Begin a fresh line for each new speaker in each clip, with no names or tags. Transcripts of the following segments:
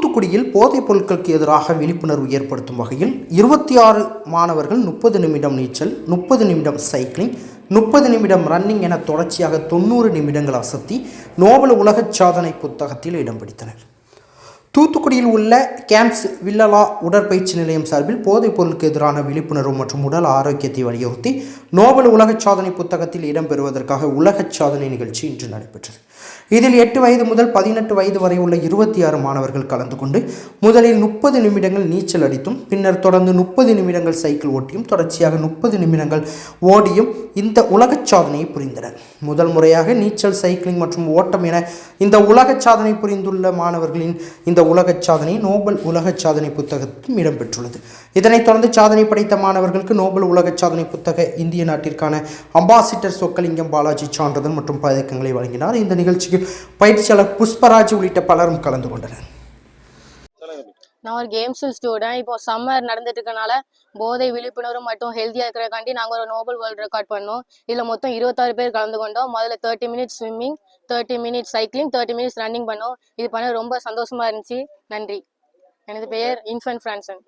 தூத்துக்குடியில் போதைப் பொருட்களுக்கு எதிராக விழிப்புணர்வு ஏற்படுத்தும் வகையில் இருபத்தி ஆறு மாணவர்கள் முப்பது நிமிடம் நீச்சல் முப்பது நிமிடம் சைக்கிளிங் முப்பது நிமிடம் ரன்னிங் என தொடர்ச்சியாக தொண்ணூறு நிமிடங்கள் அசத்தி நோபல் உலக சாதனை புத்தகத்தில் இடம் பிடித்தனர். தூத்துக்குடியில் உள்ள கேம்ப்ஸ் வில்லலா உடற்பயிற்சி நிலையம் சார்பில் போதைப் பொருளுக்கு எதிரான விழிப்புணர்வு மற்றும் உடல் ஆரோக்கியத்தை வலியுறுத்தி நோபல் உலக சாதனை புத்தகத்தில் இடம்பெறுவதற்காக உலக சாதனை நிகழ்ச்சி இன்று நடைபெற்றது. இதில் எட்டு வயது முதல் பதினெட்டு வயது வரை உள்ள இருபத்தி ஆறு மாணவர்கள் கலந்து கொண்டு முதலில் முப்பது நிமிடங்கள் நீச்சல் அடித்தும் பின்னர் தொடர்ந்து முப்பது நிமிடங்கள் சைக்கிள் ஓட்டியும் தொடர்ச்சியாக முப்பது நிமிடங்கள் ஓடியும் இந்த உலக சாதனையை புரிந்தனர். முதல் முறையாக நீச்சல் சைக்கிளிங் மற்றும் ஓட்டம் என இந்த உலக சாதனை புரிந்துள்ள மாணவர்களின் இந்த உலகச் சாதனை நோபல் உலகச் சாதனை புத்தகத்தும் இடம்பெற்றுள்ளது. இதனைத் தொடர்ந்து சாதனை படைத்த மாணவர்களுக்கு நோபல் உலகச் சாதனை புத்தக இந்திய நாட்டிற்கான அம்பாசிடர் சொக்கலிங்கம் பாலாஜி சான்றிதழ் மற்றும் பதக்கங்களை வழங்கினார். இந்த நிகழ்ச்சியில் பயிற்சியாளர் புஷ்பராஜ் உள்ளிட்ட பலரும் கலந்து கொண்டனர்.
நான் ஒரு கேம்ஸில் ஸ்டூடெண்ட் இப்போ சம்மர் நடந்துட்டு இருக்கனால போதை விழிப்புணர்வு மற்றும் ஹெல்த்தியாக இருக்கிறக்காண்டி நாங்கள் ஒரு நோபல் வேர்ல்ட் ரெக்கார்ட் பண்ணோம். இதில் மொத்தம் இருபத்தாறு பேர் கலந்து கொண்டோம் முதல்ல thirty minutes swimming thirty minutes cycling thirty minutes running பண்ணோம். இது பண்ண ரொம்ப சந்தோஷமா இருந்துச்சு. நன்றி. எனது பெயர் இன்ஃபன் ஃப்ரான்சன்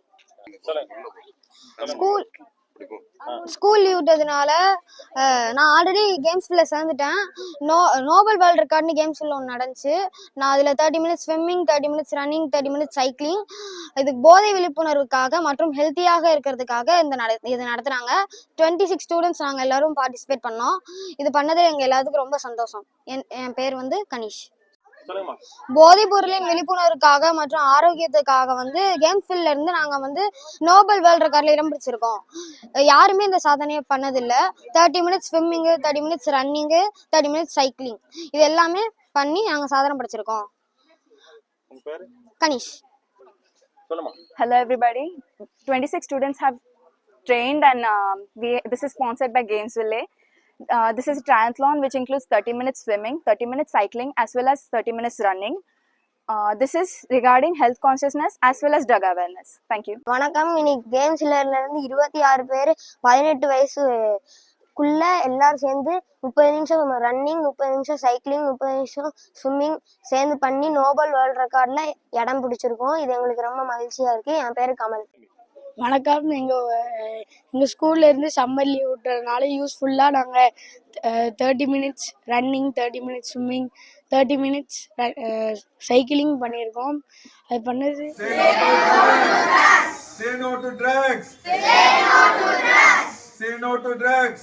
ஸ்கூல் ஸ்கூல் லீவ் விட்டதுனால நான் ஆல்ரெடி கேம்ஸ்ல சேர்ந்துட்டேன் நோ நோபல் வேர்ல்ட் ரெக்கார்ட்னு கேம்ஸ்ல ஒன்று நடந்துச்சு. நான் அதில் thirty minutes swimming thirty minutes running thirty minutes cycling இது போதை விழிப்புணர்வுக்காக மற்றும் ஹெல்த்தியாக இருக்கிறதுக்காக இந்த நட இது நடத்துனாங்க. டுவெண்ட்டி சிக்ஸ் ஸ்டூடெண்ட்ஸ் நாங்கள் எல்லாரும் பார்ட்டிசிபேட் பண்ணோம். இது பண்ணதில் எங்கள் எல்லாத்துக்கும் ரொம்ப சந்தோஷம். என் என் பேர் வந்து கனிஷ். போதைப் பொருளின் விழிப்புணர்வுக்காக மற்றும் ஆரோக்கியத்துக்காக வந்து கேம் ஃபீல்ட்ல இருந்து நாங்க வந்து நோபல் வேர்ல்ட் ரெக்கார்ட்ல இடம் பிடிச்சிருக்கோம். யாருமே இந்த சாதனையை பண்ணதில்ல. Thirty minutes swimming thirty minutes running thirty minutes cycling இது எல்லாமே பண்ணி நாங்க சாதனை படைச்சிருக்கோம். Kanish.
Hello, everybody. 26 students have trained, and um, we this is sponsored by Gainesville. Uh, this is a triathlon which includes 30 minutes swimming, 30 minutes cycling, as well as 30 minutes running. Uh, this is regarding health consciousness as well as drug awareness. Thank you.
வணக்கம் இன்னைக்கு கேம்ஸ்ல இருந்து இருபத்தி ஆறு பேர் பதினெட்டு வயசுக்குள்ள எல்லாரும் சேர்ந்து முப்பது நிமிஷம் ரன்னிங் முப்பது நிமிஷம் சைக்கிளிங் முப்பது நிமிஷம் ஸ்விம்மிங் சேர்ந்து பண்ணி நோபல் வேர்ல்ட் ரெக்கார்ட்ல இடம் பிடிச்சிருக்கோம் இது எங்களுக்கு ரொம்ப மகிழ்ச்சியா இருக்கு என் பேரு கமல்
வணக்கம். எங்கள் எங்கள் ஸ்கூல்ல இருந்து சம்மர் லீவ் விட்டுறதுனால யூஸ்ஃபுல்லாக நாங்கள் thirty minutes running thirty minutes swimming thirty minutes cycling பண்ணியிருக்கோம். அது பண்ணது.
Say no to drugs. Say no to drugs.